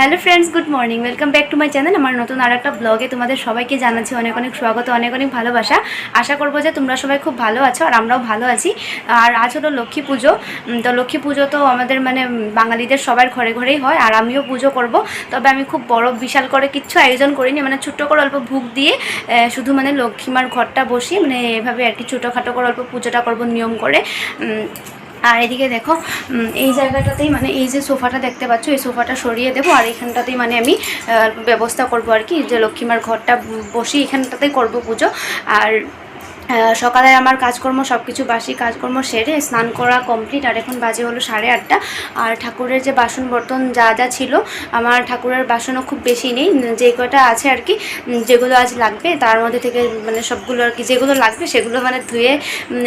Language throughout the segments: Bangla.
Hello friends good morning welcome back to my channel আমার নতুন আর একটা ব্লগে তোমাদের সবাইকে জানাচ্ছি অনেক অনেক স্বাগত, অনেক অনেক ভালোবাসা। আশা করব যে তোমরা সবাই খুব ভালো আছো আর আমরাও ভালো আছি। আর আজ হলো লক্ষ্মী পুজো। তো লক্ষ্মী পুজো তো আমাদের মানে বাঙালিদের সবার ঘরে ঘরেই হয় আর আমিও পুজো করব। তবে আমি খুব বড় বিশাল করে কিচ্ছু আয়োজন করিনি। মানে ছোট্ট করে অল্প ভুগ দিয়ে শুধু মানে লক্ষ্মীমার ঘরটা বসিয়ে মানে এভাবে আর কি ছোটোখাটো করে অল্প পুজোটা করব নিয়ম করে। আর এদিকে দেখো এই জায়গাটাতেই মানে এই যে সোফাটা দেখতে পাচ্ছ, এই সোফাটা সরিয়ে দেবো আর এখানটাতেই মানে আমি ব্যবস্থা করব আর কি। যে লক্ষ্মীমার ঘরটা বসি এখানটাতেই করব পুজো। আর সকালে আমার কাজকর্ম সব কিছু বাসি কাজকর্ম সেরে স্নান করা কমপ্লিট আর এখন বাজে হলো সাড়ে আটটা। আর ঠাকুরের যে বাসন বর্তন যা যা ছিল, আমার ঠাকুরের বাসনও খুব বেশি নেই, যে কটা আছে আর কি যেগুলো আজ লাগবে, তার মধ্যে থেকে মানে সবগুলো আর কি যেগুলো লাগবে, সেগুলো মানে ধুয়ে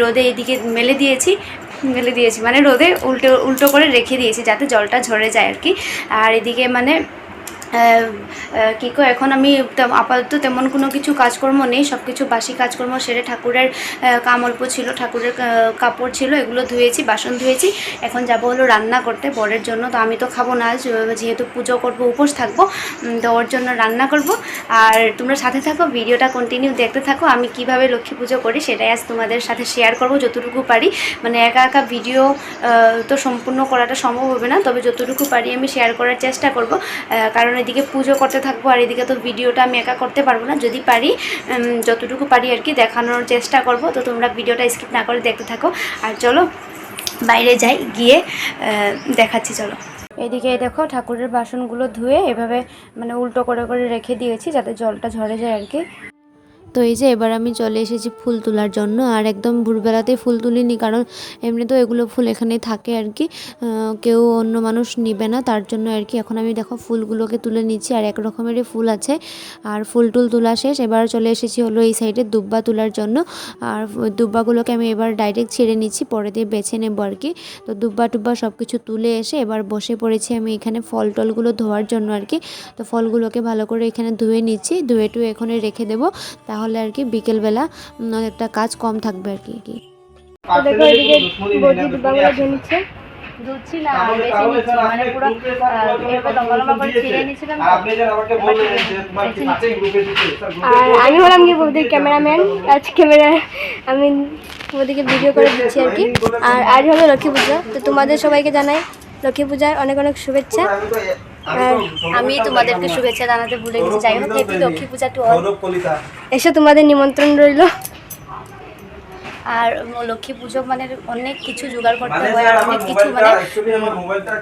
রোদে এদিকে মেলে দিয়েছি। মেলে দিয়েছি। মানে রোদে উল্টো উল্টো করে রেখে দিয়েছি যাতে জলটা ঝরে যায় আর কি। আর এদিকে মানে কী কো এখন আমি আপাতত তেমন কোনো কিছু কাজকর্ম নেই সব কিছু বাসি কাজকর্ম সেরে ঠাকুরের কাম অল্প ছিল, ঠাকুরের কাপড় ছিল, এগুলো ধুয়েছি, বাসন ধুয়েছি, এখন যাব হলো রান্না করতে, বরের জন্য, তো আমি তো খাব না যেহেতু পুজো করব, উপোস থাকব তো ওর জন্য রান্না করব, আর তোমরা সাথে থাকো, ভিডিওটা কন্টিনিউ দেখতে থাকো, আমি কীভাবে লক্ষ্মী পুজো করি, সেটাই আজ তোমাদের সাথে শেয়ার করব, যতটুকু পারি মানে একা একা ভিডিও তো সম্পূর্ণ করাটা সম্ভব হবে না, তবে যতটুকু পারি আমি শেয়ার করার চেষ্টা করব কারণ এদিকে পুজো করতে থাকব আর এদিকে তো ভিডিওটা আমি একা করতে পারব না। যদি পারি যতটুকু পারি আর কি দেখানোর চেষ্টা করব। তো তোমরা ভিডিওটা স্কিপ না করে দেখতে থাকো। আর চলো, বাইরে যাই, গিয়ে দেখাচ্ছি, চলো। এদিকে দেখো, ঠাকুরের বাসনগুলো ধুয়ে এভাবে মানে উল্টো করে করে রেখে দিয়েছি যাতে জলটা ঝরে যায় আর কি। তো এই যে এবার আমি চলে এসেছি ফুল তোলার জন্য। আর একদম ভোরবেলাতেই ফুল তুলিনি, কারণ এমনি তো এগুলো ফুল এখানেই থাকে আর কি। কেউ অন্য মানুষ নিবে না, তার জন্য আর কি। এখন আমি দেখো ফুলগুলোকে তুলে নিচ্ছি, আর এক রকমেরই ফুল আছে। আর ফুল টুল তোলা শেষ, এবার চলে এসেছি হলো এই সাইডে দুব্বা তোলার জন্য। আর দুব্বাগুলোকে আমি এবার ডাইরেক্ট ছেড়ে নিচ্ছি, পরে দিয়ে বেছে নেব আর কি। তো দুব্বা টুব্বা সব কিছু তুলে এসে এবার বসে পড়েছি আমি এখানে ফল টলগুলো ধোয়ার জন্য আর কি। তো ফলগুলোকে ভালো করে এখানে ধুয়ে নিচ্ছি, ধুয়ে টুয়ে এখানে রেখে দেবো। তাহলে আর কি বিকেলবেলা একটা কাজ কম থাকবে আর কি কি। দেখো এদিকে বৌদি দুবাগুলো ধুচ্ছে ধুচ্ছি না বেছে নিচ্ছি মানে পুরো আহ, লম্বা লম্বা করে ছিঁড়ে নিয়েছিলাম আর আমি হলাম কি বৌদির ক্যামেরাম্যান আজ ক্যামেরা আমি বৌদিকে ভিডিও করে দিচ্ছি আর কি। আর আজ হলো লক্ষ্মী পুজো তো তোমাদের সবাইকে জানাই লক্ষ্মী পূজার অনেক অনেক শুভেচ্ছা। আমি তোমাদেরকে শুভেচ্ছা জানাতে ভুলে গেছি যাই হোক হ্যাপি লক্ষ্মী পূজা টু এসে তোমাদের নিমন্ত্রণ রইল আর লক্ষ্মী পুজো মানে অনেক কিছু জোগাড় করতে হয় আর অনেক কিছু মানে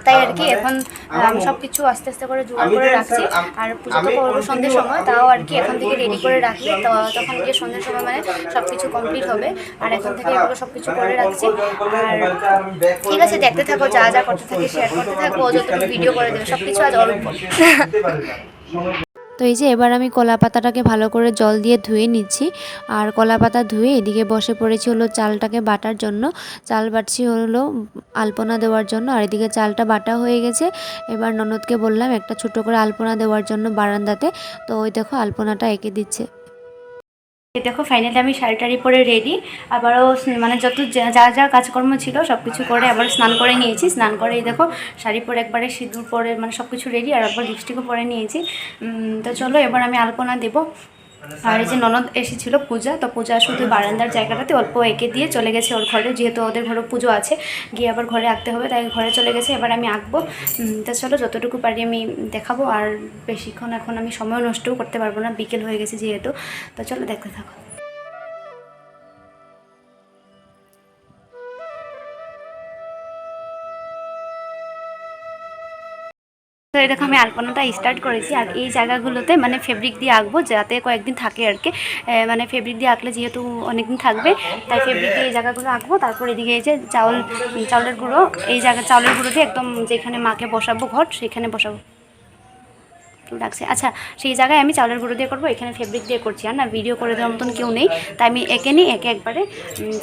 তাই আর কি এখন আমি সব কিছু আস্তে আস্তে করে জোগাড় করে রাখছি আর পুজো তো করব সন্ধ্যের সময় তাও আর কি এখন থেকে রেডি করে রাখলে তো তখন গিয়ে সন্ধ্যের সময় মানে সব কিছু কমপ্লিট হবে আর এখন থেকে এগুলো সব কিছু করে রাখছি। আর ঠিক আছে দেখতে থাকো যা যা করতে থাকি শেয়ার করতে থাকব যতটুকু ভিডিও করে দেবে সব কিছু আজ অল্প। তো এই যে এবার আমি কলা পাতাটাকে ভালো করে জল দিয়ে ধুয়ে নিচ্ছি। আর কলা পাতা ধুয়ে এদিকে বসে পড়েছি হলো চালটাকে বাটার জন্য। চাল বাটছি হলো আলপনা দেওয়ার জন্য। আর এদিকে চালটা বাটা হয়ে গেছে। এবার ননদকে বললাম, একটা ছোট করে আলপনা দেওয়ার জন্য বারান্দাতে। তো ওই দেখো আলপনাটা এঁকে দিচ্ছে। দেখো ফাইনালি আমি শাড়ি টাড়ি পরে রেডি আবারও মানে যত যা যা কাজকর্ম ছিল সব কিছু করে আবার স্নান করে নিয়েছি। স্নান করে দেখো, শাড়ি পরে একবারে সিঁদুর পরে মানে সব কিছু রেডি আর একবার লিপস্টিকও পরে নিয়েছি। তো চলো, এবার আমি আলপনা দেবো। আর এই যে ননদ এসেছিল পূজা, তো পূজা শুধু বারান্দার জায়গাটাতে অল্প এঁকে দিয়ে চলে গেছে ওর ঘরে, যেহেতু ওদের ঘরে পুজো আছে, গিয়ে আবার ঘরে আঁকতে হবে, তাই ঘরে চলে গেছে, এবার আমি আঁকবো। তা চলো, যতটুকু পারি আমি দেখাবো, আর বেশিক্ষণ এখন আমি সময় নষ্টও করতে পারব না, বিকেল হয়ে গেছে যেহেতু। তো চলো, দেখতে থাকো। এই দেখো আমি আলপনাটা স্টার্ট করেছি আর এই জায়গাগুলোতে মানে ফেব্রিক দিয়ে আঁকবো যাতে কয়েকদিন থাকে আর কি। মানে ফেব্রিক দিয়ে আঁকলে যেহেতু অনেকদিন থাকবে, তাই ফেব্রিক দিয়ে এই জায়গাগুলো আঁকবো। তারপর এদিকে এই যে চাউল, চাউলের গুঁড়ো, এই জায়গা, চাউলের গুঁড়ো দিয়ে একদম যেখানে মাকে বসাবো ঘট সেখানে বসাবো। কেউ ডাকছে আচ্ছা সেই জায়গায় আমি চাউলের গুঁড়ো দিয়ে করব, এখানে ফেব্রিক দিয়ে করছি। আর না ভিডিও করে দেওয়ার মতন কেউ নেই। তাই আমি একে নিই একে একবারে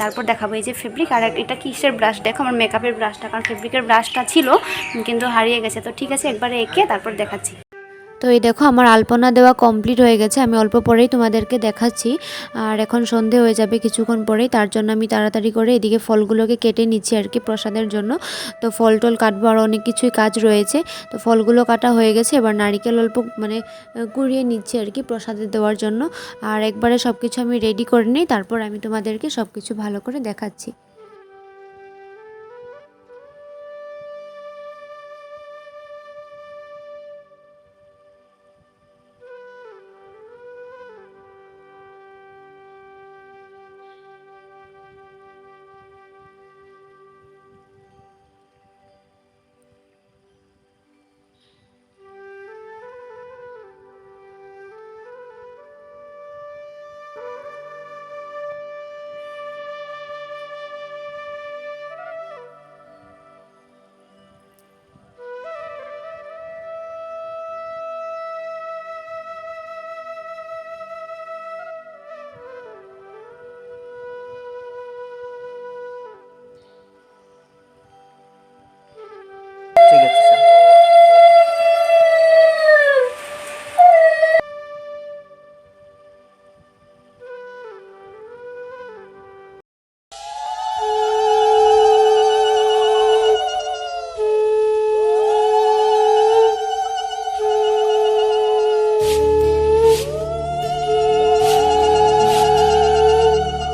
তারপর দেখাবো এই যে ফেব্রিক আর এটা কিসের ব্রাশ দেখো আমার মেকআপের ব্রাশটা কারণ ফেব্রিকের ব্রাশটা ছিল, কিন্তু হারিয়ে গেছে। তো ঠিক আছে, একবারে এঁকে, তারপর দেখাচ্ছি। তো এই দেখো, আমার আলপনা দেওয়া কমপ্লিট হয়ে গেছে। আমি অল্প পরেই তোমাদেরকে দেখাচ্ছি। আর এখন সন্ধে হয়ে যাবে কিছুক্ষণ পরেই, তার জন্য আমি তাড়াতাড়ি করে এদিকে ফলগুলোকে কেটে নিচ্ছি আর কি প্রসাদের জন্য। তো ফল টল কাটবো, আর অনেক কিছুই কাজ রয়েছে। তো ফলগুলো কাটা হয়ে গেছে, এবার নারিকেল অল্প মানে কুড়িয়ে নিচ্ছি আর কি প্রসাদে দেওয়ার জন্য। আর একবারে সব কিছু আমি রেডি করে নিই, তারপর আমি তোমাদেরকে সব কিছু ভালো করে দেখাচ্ছি।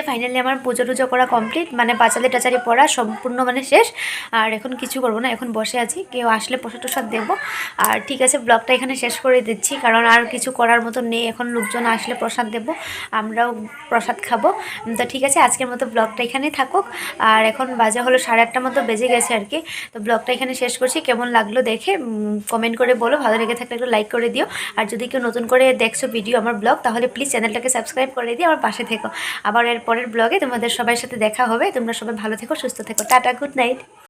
যে ফাইনালি আমার পুজো টুজো করা কমপ্লিট মানে পাঁচালি টাচারি পড়া সম্পূর্ণ মানে শেষ। আর এখন কিছু করব না, এখন বসে আছি। কেউ আসলে প্রসাদ টসাদ দেবো। আর ঠিক আছে ব্লগটা এখানে শেষ করে দিচ্ছি, কারণ আর কিছু করার মতো নেই। এখন লোকজন আসলে প্রসাদ দেবো, আমরাও প্রসাদ খাব। তো ঠিক আছে, আজকের মতো ব্লগটা এখানেই থাকুক। আর এখন বাজে হলো সাড়ে আটটার মতো বেজে গেছে আর কি। তো ব্লগটা এখানে শেষ করছি। কেমন লাগল দেখে কমেন্ট করে বলো। ভালো লেগে থাকলে একটু লাইক করে দিও। আর যদি কেউ নতুন করে দেখছ ভিডিও আমার ব্লগ তাহলে প্লিজ চ্যানেলটাকে সাবস্ক্রাইব করে দিয়ে আমার পাশে থেকো। আবার এর পরের ব্লগে তোমাদের সবার সাথে দেখা হবে। তোমরা সবাই ভালো থেকো, সুস্থ থেকো। Tata, good night.